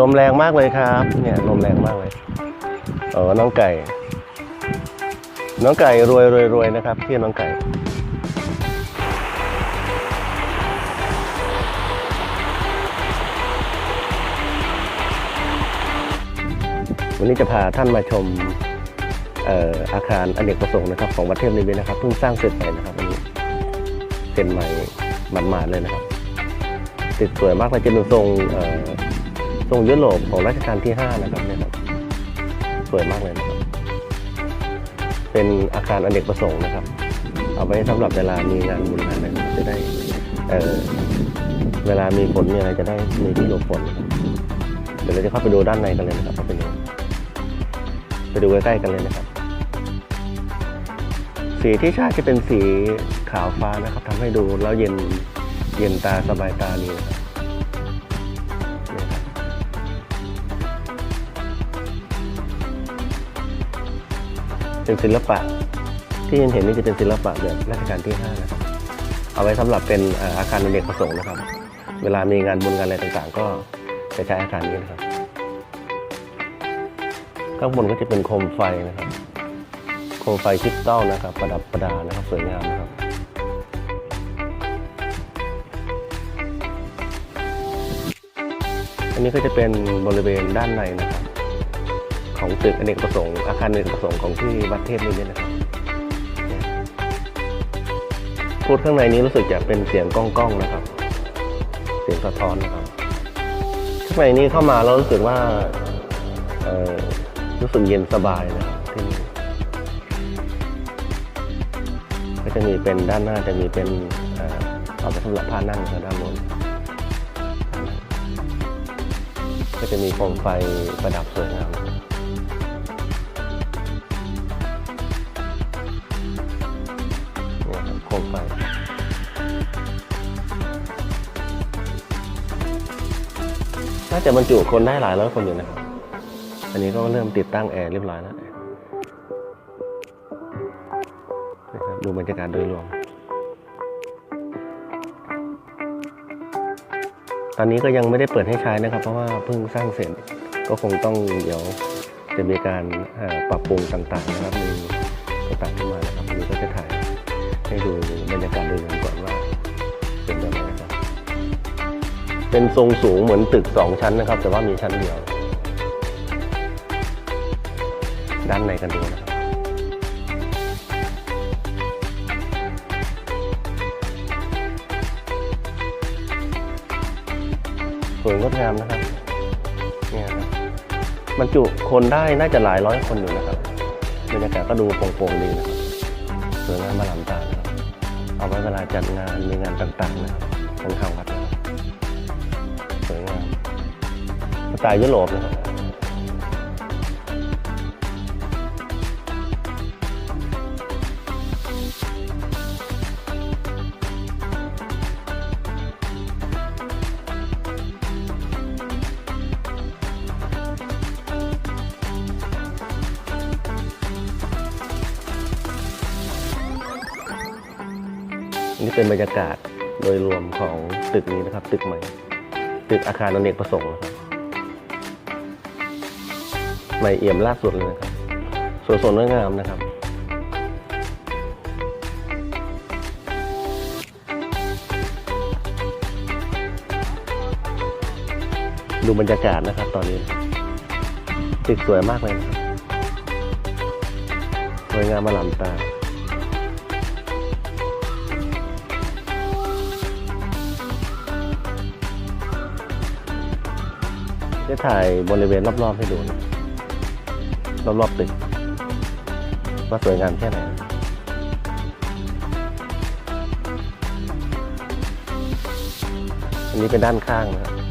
ลมแรงมากเลยครับ เนี่ยลมแรงมากเลยเออน้องไก่ น้องไก่รวยรวยรวยนะครับที่น้องไก่วันนี้จะพาท่านมาชม อ่ออาคารอเนกประสงค์นะครับของวัดเทพนิมิตรนะครับเพิ่งสร้างเสร็จไปนะครับอันนี้เสร็จใหม่หมาดๆเลยนะครับติดสวยมากเลยจะเป็นทรงเอ่อทรงยุโรปของรัชกาลที่ 5 นะครับเนี่ยครับสวยมากเลยนะครับ เป็นอาคารอเนกประสงค์นะครับ เอาไว้สำหรับเวลามีงานบุญงานอะไรจะได้เอ่อเวลามีฝนมีอะไรจะได้มีที่หลบฝนเดี๋ยวเราจะเข้าไปดูด้านในกันเลยนะครับว่าเป็นยังไงไปดูใกล้ๆกันเลยนะครับ สีที่ใช้จะเป็นสีขาวฟ้านะครับทำให้ดูแล้วเย็นเย็นตาสบายตาดีนะครับเป็นศิลปะที่เห็นเห็นนี่จะเป็นศิลปะแบบรัชกาลที่5นะครับเอาไว้สำหรับเป็นอาคารอเนกประสงค์นะครับ เวลามีงานบุญงานอะไรต่างๆ ก็จะใช้อาคารนี้นะครับ ข้างบนก็จะเป็นโคมไฟนะครับ คมไฟคริสตัลนะครับ ประดับประดานะครับสวยงามนะครับอันนี้ก็จะเป็นบริเวณด้านในนะครับ ของตึกอเนกประสงค์อาคารอเนกประสงค์ของที่วัดเทพนิมิตรนะครับพูดข้างในนี้รู้สึกจะเป็นเสียงก้องก้องๆนะครับ เสียงสะท้อนนะครับข้างในนี้เข้ามาแล้วรู้สึกว่ารู้สึกเย็นสบายนะครับที่นี่ จะมีเป็นด้านหน้าจะมีเป็นเอาไปสำหรับผ้านั่งกับด้านบนก็จะมีโคมไฟประดับสวยงามโคมไฟน่าจะบรรจุคนได้หลายร้อยคนอยู่นะครับ อันนี้ก็เริ่มติดตั้งแอร์เรียบร้อยแล้ว ดูบรรยากาศโดยรวม ตอนนี้ก็ยังไม่ได้เปิดให้ใช้นะครับ เพราะว่าเพิ่งสร้างเสร็จก็คงต้องเดี๋ยวจะมีการปรับปรุงต่างๆนะครับมีต่างๆขึ้นมานะครับนี้ก็จะถ่ายให้ดูบรรยากาศโดยรวมก่อนว่าเป็นแบบไหนนะครับ เป็นทรงสูงเหมือนตึกสองชั้นนะครับ แต่ว่ามีชั้นเดียว ด้านในกันดูนะครับ วยงดงามนะครับเนี่ยครับรรจุคนได้น่าจะหลายร้อยคนอยู่นะครับบรรยากาศก็ดูโปร่งๆดีนะครับสวยงามมาหลำตานะครับเอาไว้เวลาจัดงานมีงานต่างๆนะครับของทางวัดนะครับสวยงามสไตล์ยุโรปนะครับ นี่เป็นบรรยากาศโดยรวมของตึกนี้นะครับ ตึกใหม่ ตึกอาคารอนเนกประสงค์นะครับใหม่เอี่ยมล่าสุดเลยนะครับสวยสดงดงามนะครับดูบรรยากาศนะครับตอนนี้ตึกสวยมากเลยนะครับสวยงามมาหลำตา ได้ถ่ายบริเวณรอบๆให้ดูนะรอบๆตึกว่าสวยงามแค่ไหนอันนี้เป็นด้านข้างนะครับ